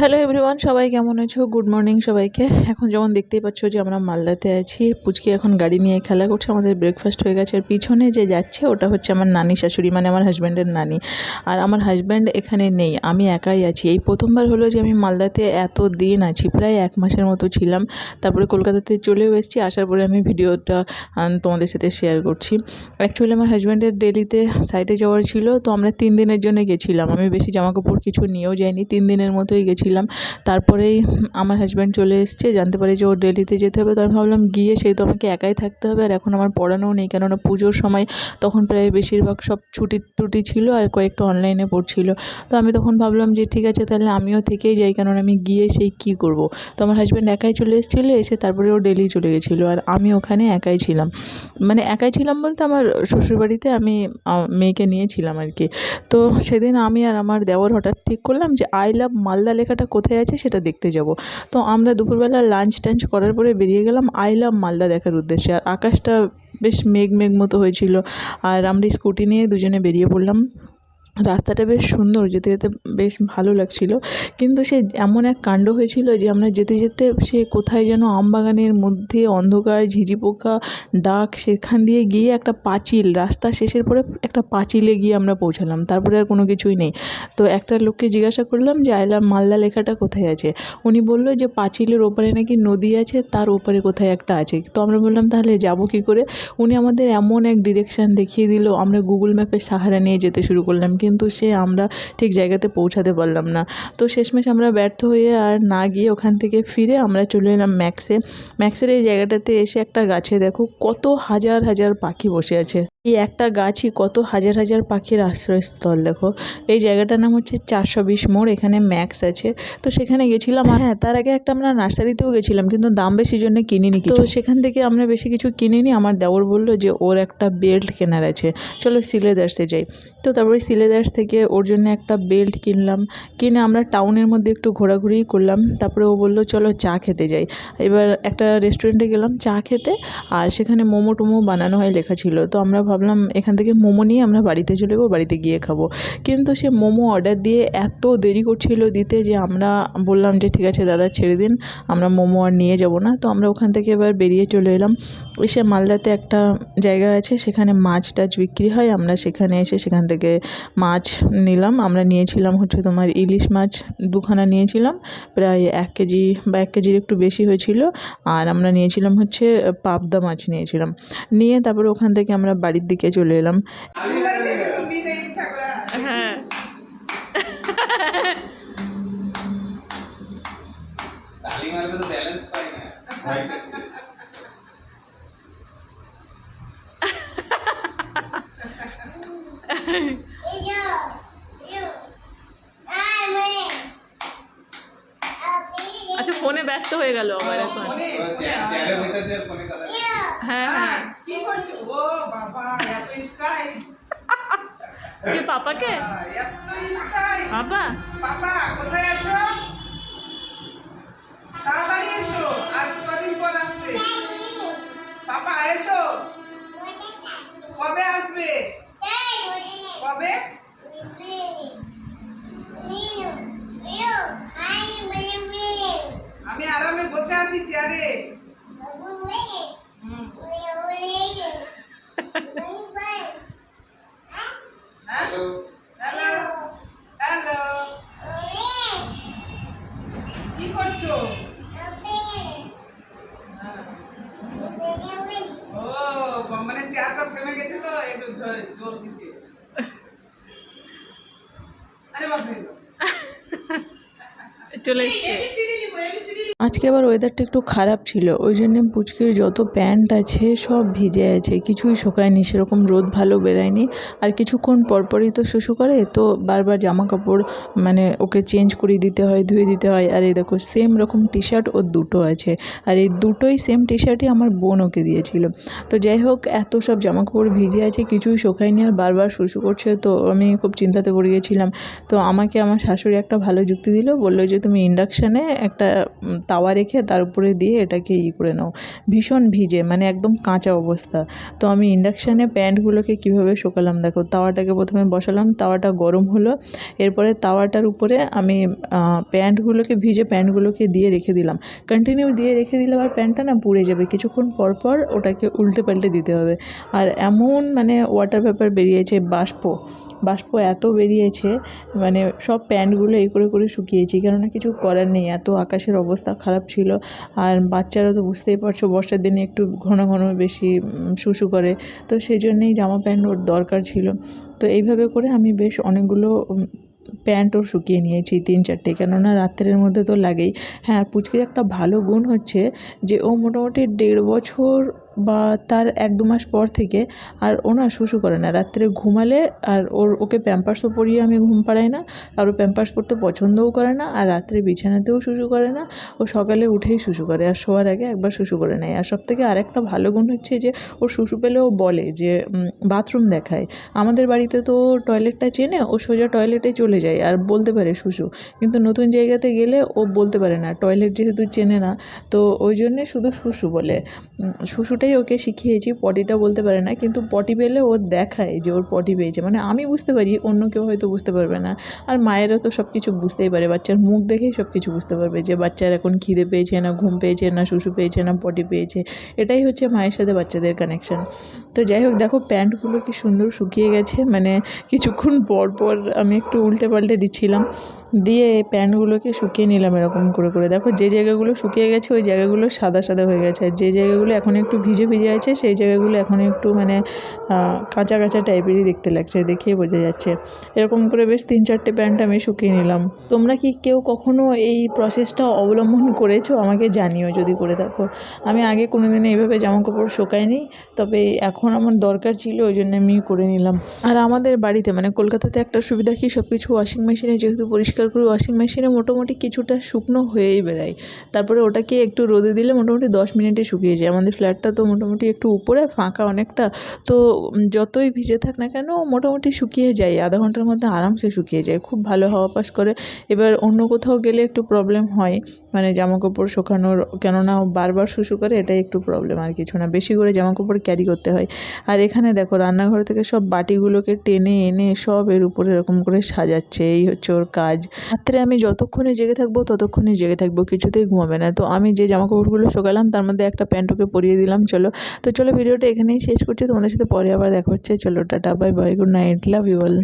Hello everyone, সবাই কেমন আছো? গুড মর্নিং সবাইকে। এখন যেমন দেখতেই পাচ্ছ যে আমরা মালদাতে আছি। পুচকি এখন গাড়ি নিয়ে খেলা করছে, আমাদের ব্রেকফাস্ট হয়ে গেছে। আর পিছনে যে যাচ্ছে, ওটা হচ্ছে আমার নানি শাশুড়ি মানে আমার হাজব্যান্ডের নানি। আর আমার হাজব্যান্ড এখানে নেই, আমি একাই আছি। এই প্রথমবার হলো যে আমি মালদাতে এত দিন আছি, প্রায় এক মাসের মতো ছিলাম। তারপরে কলকাতাতে চলেও এসেছি, আসার পরে আমি ভিডিওটা তোমাদের সাথে শেয়ার করছি। অ্যাকচুয়ালি আমার হাজব্যান্ডের ডেলিতে সাইটে যাওয়ার ছিল, তো আমরা তিন দিনের জন্য গেছিলাম। আমি বেশি জামা কাপড় কিছু নিয়েও যাইনি, তিন দিনের মতোই গেছিলাম তারপরেই আমার হাজব্যান্ড চলে এসছে, জানতে পারি যে ওর ডেলিতে যেতে হবে। তো আমি ভাবলাম গিয়ে সেই তো আমাকে একাই থাকতে হবে আর এখন আমার পড়ানোও নেই। কেননা পুজোর সময় তখন প্রায় বেশিরভাগ সব ছুটি টুটি ছিল আর কয়েকটা অনলাইনে পড়ছিল। তো আমি তখন ভাবলাম যে ঠিক আছে, তাহলে আমিও থেকেই যাই। কেননা আমি গিয়ে সেই কী করব? তো আমার হাজব্যান্ড একাই চলে এসেছিল, এসে তারপরে ও ডেলি চলে গেছিল আর আমি ওখানে একাই ছিলাম। মানে একাই ছিলাম বলতে আমার শ্বশুরবাড়িতে আমি মেয়েকে নিয়েছিলাম আর কি। তো সেদিন আমি আর আমার দেওয়ার হঠাৎ ঠিক করলাম যে আই লাভ মালদা লেখাটা কোথায় আছে সেটা দেখতে যাব। তো আমরা দুপুরবেলা লাঞ্চ টাঞ্চ করার পরে বেরিয়ে গেলাম আই লাভ মালদা দেখার উদ্দেশ্যে। আর আকাশটা বেশ মেঘ মেঘ মতো হয়েছিল। আর আমরা স্কুটি নিয়ে দুজনে বেরিয়ে পড়লাম। রাস্তাটা বেশ সুন্দর, যেতে যেতে বেশ ভালো লাগছিল। কিন্তু সে এমন এক কাণ্ড হয়েছিল যে, আমরা যেতে যেতে সে কোথায় যেন আমবাগানের মধ্যে অন্ধকার, ঝিঝি পোকা, ডাক, সেখান দিয়ে গিয়ে একটা পাঁচিল, রাস্তা শেষের পরে একটা পাঁচিলে গিয়ে আমরা পৌঁছালাম। তারপরে আর কোনো কিছুই নেই। তো একটা লোককে জিজ্ঞাসা করলাম যে আই লাভ মালদা লেখাটা কোথায় আছে? উনি বলল যে, পাঁচিলের ওপারে নাকি নদী আছে, তার ওপারে কোথায় একটা আছে। তো আমরা বললাম, তাহলে যাব কী করে? উনি আমাদের এমন এক ডিরেকশান দেখিয়ে দিল। আমরা গুগল ম্যাপের সাহারা নিয়ে যেতে শুরু করলাম। কিন্তু সে আমরা ঠিক জায়গাতে পৌঁছাতে পারলাম না। তো শেষমেশ আমরা ব্যর্থ হয়ে আর না গিয়ে ওখান থেকে ফিরে আমরা চলে এলাম ম্যাক্সে। ম্যাক্সের এই জায়গাটাতে এসে একটা গাছে দেখো কত হাজার হাজার পাখি বসে আছে। এই একটা গাছই কত হাজার হাজার পাখির আশ্রয়স্থল, দেখো। এই জায়গাটার নাম হচ্ছে চারশো বিশ মোড়, এখানে ম্যাক্স আছে। তো সেখানে গেছিলাম হ্যাঁ তার আগে একটা আমরা নার্সারিতেও গেছিলাম, কিন্তু দাম বেশি জন্য কিনিনি তো সেখান থেকে আমরা বেশি কিছু কিনিনি, আমার দেওর বলল যে ওর একটা বেল্ট কেনার আছে। চলো সিলেদার্সে যাই। তো তারপরে সিলেদার্স থেকে ওর জন্য একটা বেল্ট কিনলাম। কিনে আমরা টাউনের মধ্যে একটু ঘোরাঘুরি করলাম, তারপরে ও বলল, চলো চা খেতে যাই। এবার একটা রেস্টুরেন্টে গেলাম চা খেতে, আর সেখানে মোমো টোমো বানানো হয় লেখা ছিল। তো আমরা ভাবলাম এখান থেকে মোমো নিয়ে আমরা বাড়িতে চলে যাব, বাড়িতে গিয়ে খাব। কিন্তু সে মোমো অর্ডার দিয়ে এত দেরি করছিল দিতে যে আমরা বললাম যে, ঠিক আছে দাদা, ছেড়ে দিন, আমরা মোমো আর নিয়ে যাব না। তো আমরা ওখান থেকে এবার বেরিয়ে চলে এলাম। এসে মালদাতে একটা জায়গা আছে, সেখানে মাছ টাছ বিক্রি হয়। আমরা সেখানে এসে সেখান থেকে মাছ নিলাম। আমরা নিয়েছিলাম হচ্ছে তোমার ইলিশ মাছ দুখানা নিয়েছিলাম, প্রায় এক কেজি বা এক কেজির একটু বেশি হয়েছিল। আর আমরা নিয়েছিলাম হচ্ছে পাবদা মাছ নিয়েছিলাম। নিয়ে তারপরে ওখান থেকে আমরা বাড়ির দিকে চলে এলাম। হ্যাঁ। তালি মারবে তো ব্যালেন্স পাই না আচ্ছা ফোনে ব্যস্ত হয়ে গেল আমার এখন। ও চ্যাট চ্যাটে বসেছে ফোনে কথা হ্যাঁ হ্যাঁ। কি করছ ও বাবা এত স্কাই। কে পাপাকে? এত স্কাই। বাবা বাবা কোথায় আছো? তাড়াতাড়ি এসো আর কদিন পর আসবে। বাবা এসো। কবে আসবে কবে আমি আরামে বসে আছি চেয়ারে হুম, হ্যাঁ হ্যালো হ্যালো হ্যালো কি করছ হ্যাঁ। ও মানে থেমে গেছে তো একটু জোর দিচ্ছে। আরে বাপরে। চলে এসছে আজকে আবার ওয়েদারটা একটু খারাপ ছিল, ওই জন্য পুচকির যত প্যান্ট আছে সব ভিজে আছে, কিছুই শুকায়নি, সেরকম রোদ ভালো বেরায়নি। আর কিছুক্ষণ পরপরই তো শুশু করে, তো বারবার জামা কাপড় মানে ওকে চেঞ্জ করে দিতে হয়, ধুয়ে দিতে হয়। আর এই দেখো সেম রকম টি শার্ট ওর দুটো আছে। আর এই দুটোই সেম টি শার্টই আমার বোন ওকে দিয়েছিল। তো যাই হোক, এত সব জামা কাপড় ভিজে আছে, কিছুই শুকায়নি। আর বারবার শুশু করছে, তো আমি খুব চিন্তাতে পড়ে গেছিলাম। তো আমাকে আমার শাশুড়ি একটা ভালো যুক্তি দিল, বলল যে, তুমি ইন্ডাকশানে একটা তাওয়া রেখে তার উপরে দিয়ে এটাকে ই করে নাও। ভীষণ ভিজে মানে একদম কাঁচা অবস্থা। তো আমি ইন্ডাকশানে প্যান্টগুলোকে কীভাবে শুকালাম দেখো, তাওয়াটাকে প্রথমে বসালাম, তাওয়াটা গরম হলো। এরপরে তাওয়াটার উপরে আমি প্যান্টগুলোকে, ভিজে প্যান্টগুলোকে দিয়ে রেখে দিলাম। কন্টিনিউ দিয়ে রেখে দিলে আবার প্যান্টটা না পুড়ে যাবে। কিছুক্ষণ পর পর ওটাকে উল্টে পাল্টে দিতে হবে। আর এমন মানে ওয়াটার পেপার বেরিয়েছে, বাষ্প। বাষ্প এত বেরিয়েছে মানে সব প্যান্টগুলো এই করে করে শুকিয়েছি, কেননা কিছু করার নেই, এত আকাশের অবস্থা খারাপ ছিল। আর বাচ্চারা তো বুঝতেই পারছ, বর্ষার দিনে একটু ঘন ঘন বেশি শুশু করে। তো সেই জন্যেই জামা প্যান্ট ওর দরকার ছিল। তো এইভাবে করে আমি বেশ অনেকগুলো প্যান্ট প্যান্টও শুকিয়ে নিয়েছি তিন চারটে। কেননা রাত্রের মধ্যে তো লাগেই। হ্যাঁ পুচকির একটা ভালো গুণ হচ্ছে যে ও মোটামুটি দেড় বছর বা তার এক দু মাস পর থেকে আর ও না শুশু করে না। রাত্রে ঘুমালে আর ওর ওকে প্যাম্পার্সও পরিয়ে আমি ঘুম পাড়াই না আর ও প্যাম্পার্স পরতে পছন্দও করে না আর রাত্রে বিছানাতেও শুশু করে না ও সকালে উঠেই শুশু করে আর শোয়ার আগে একবার শুশু করে নেয়। আর সবথেকে আরেকটা ভালো গুণ হচ্ছে যে ওর শুশু পেলে ও বলে যে বাথরুম দেখায়। আমাদের বাড়িতে তো টয়লেটটা চেনে ও সোজা টয়লেটে চলে যায় আর বলতে পারে শুশু। কিন্তু নতুন জায়গাতে গেলে ও বলতে পারে না টয়লেট যেহেতু চেনে না তো ওই জন্যে শুধু শুশু বলে। উম, শুশুটাই ওকে শিখিয়েছি, পটিটা বলতে পারে না, কিন্তু পটি পেলে ও দেখায় যে ওর পটি পেয়েছে। মানে আমি বুঝতে পারি, অন্য কেউ হয়তো বুঝতে পারবে না। আর মায়েরা তো সব কিছু বুঝতেই পারে, বাচ্চার মুখ দেখেই সব কিছু বুঝতে পারবে যে বাচ্চার এখন খিদে পেয়েছে না, ঘুম পেয়েছে না, শুশু পেয়েছে না, পটি পেয়েছে। এটাই হচ্ছে মায়ের সাথে বাচ্চাদের কানেকশন তো যাই হোক, দেখো প্যান্টগুলো কি সুন্দর শুকিয়ে গেছে মানে কিছুক্ষণ পর পর আমি একটু উল্টে পাল্টে দিচ্ছিলাম। দিয়ে প্যান্টগুলোকে শুকিয়ে নিলাম এরকম করে করে। দেখো যে জায়গাগুলো শুকিয়ে গেছে, ওই জায়গাগুলো সাদা সাদা হয়ে গেছে। আর যে জায়গাগুলো এখন একটু ভিজে ভিজে আছে, সেই জায়গাগুলো এখন একটু মানে কাঁচা কাঁচা টাইপেরই দেখতে লাগছে, দেখেই বোঝা যাচ্ছে। এরকম করে বেশ তিন চারটে প্যান্ট আমি শুকিয়ে নিলাম। তোমরা কি কেউ কখনো এই প্রসেসটা অবলম্বন করেছ? আমাকে জানিও যদি করে থাকো। আমি আগে কোনো দিন এইভাবে জামা কাপড় শুকাইনি তবে এখন আমার দরকার ছিল, ওই জন্য আমি করে নিলাম। আর আমাদের বাড়িতে মানে কলকাতাতে একটা সুবিধা কি? সব কিছু ওয়াশিং মেশিনে যেহেতু পরিষ্কার করি ওয়াশিং মেশিনে মোটামুটি কিছুটা শুকনো হয়েই বেড়ায়। তারপরে ওটাকে একটু রোদে দিলে মোটামুটি দশ মিনিটে শুকিয়ে যায়। আমাদের ফ্ল্যাটটা তো মোটামুটি একটু উপরে, ফাঁকা অনেকটা। তো যতই ভিজে থাক না কেন, মোটামুটি শুকিয়ে যায়। আধা ঘণ্টার মধ্যে আরামসে শুকিয়ে যায়। খুব ভালো হাওয়া পাস করে। এবার অন্য কোথাও গেলে একটু প্রবলেম হয়। মানে জামা কাপড় শুকানোর, কেননা বারবার শুশু করে, এটাই একটু প্রবলেম আর কিছু না। বেশি করে জামা কাপড় ক্যারি করতে হয়। আর এখানে দেখো, রান্নাঘর থেকে সব বাটিগুলোকে টেনে এনে সব এর উপরে এরকম করে সাজাচ্ছে। এই হচ্ছে ওর কাজ। রাত্রে আমি যতক্ষণে জেগে থাকব ততক্ষণই জেগে থাকব। কিছুতেই ঘুমাবে না। তো আমি যে জামা কাপড়গুলো শুকালাম, তার মধ্যে একটা প্যান্ট ওকে পরিয়ে দিলাম। চলো। তো চলো, ভিডিওটা এখানেই শেষ করছি। তোমাদের সাথে পরে আবার দেখা হচ্ছে। চলো, tata bye bye good night love you all